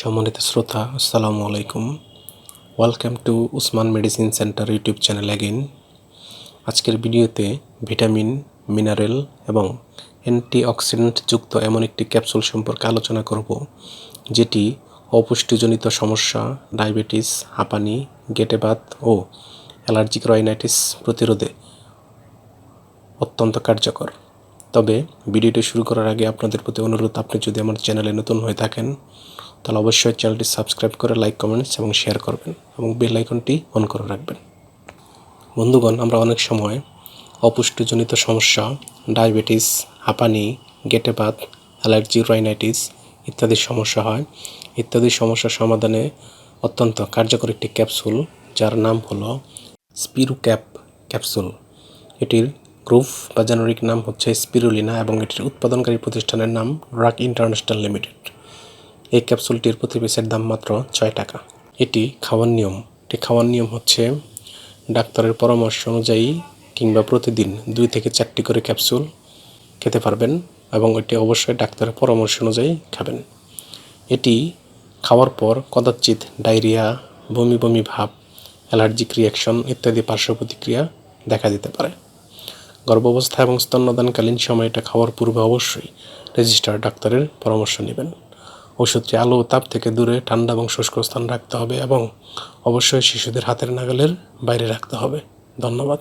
সম্মানিত শ্রোতা, আসসালামু আলাইকুম। Welcome to Usman medicine centre YouTube channel again আজকের ভিডিওতে ভিটামিন মিনারেল এবং অ্যান্টিঅক্সিডেন্ট যুক্ত এমন একটি ক্যাপসুল সম্পর্কে আলোচনা করব, যেটি অপুষ্টিজনিত সমস্যা, ডায়াবেটিস, হাঁপানি, গেটেবাত ও অ্যালার্জিক রাইনাইটিস প্রতিরোধে অত্যন্ত কার্যকর। তবে ভিডিওটি শুরু করার আগে আপনাদের প্রতি অনুরোধ, আপনি যদি আমার চ্যানেলে নতুন হয়ে থাকেন তাহলে অবশ্যই চ্যানেলটি সাবস্ক্রাইব করে লাইক, কমেন্টস এবং শেয়ার করবেন এবং বেল আইকনটি অন করে রাখবেন। বন্ধুগণ, আমরা অনেক সময় অপুষ্টিজনিত সমস্যা, ডায়াবেটিস, হাঁপানি, গেটে গেটেবাত অ্যালার্জি, রাইনাইটিস ইত্যাদি সমস্যা হয়। ইত্যাদি সমস্যার সমাধানে অত্যন্ত কার্যকর একটি ক্যাপসুল, যার নাম হলো স্পিরু ক্যাপ ক্যাপসুল। এটির গ্রুপ বা জেনারিক নাম হচ্ছে স্পিরুলিনা এবং এটির উৎপাদনকারী প্রতিষ্ঠানের নাম ড্রাগ ইন্টারন্যাশনাল লিমিটেড। এই ক্যাপসুলটির প্রতি পিসের দাম মাত্র ছয় টাকা। এটি খাওয়ার নিয়ম। এটি খাওয়ার নিয়ম হচ্ছে ডাক্তারের পরামর্শ অনুযায়ী কিংবা প্রতিদিন দুই থেকে চারটি করে ক্যাপসুল খেতে পারবেন এবং এটি অবশ্যই ডাক্তারের পরামর্শ অনুযায়ী খাবেন। এটি খাওয়ার পর কদাচিৎ ডায়রিয়া, বমি বমি ভাব, অ্যালার্জিক রিয়াকশন ইত্যাদি পার্শ্ব প্রতিক্রিয়া দেখা দিতে পারে। গর্ভাবস্থা এবং স্তন্যদানকালীন সময় এটা খাওয়ার পূর্বে অবশ্যই রেজিস্টার ডাক্তারের পরামর্শ নেবেন। ওষুধটি আলো তাপ থেকে দূরে ঠান্ডা এবং শুষ্ক স্থান রাখতে হবে এবং অবশ্যই শিশুদের হাতের নাগালের বাইরে রাখতে হবে। ধন্যবাদ।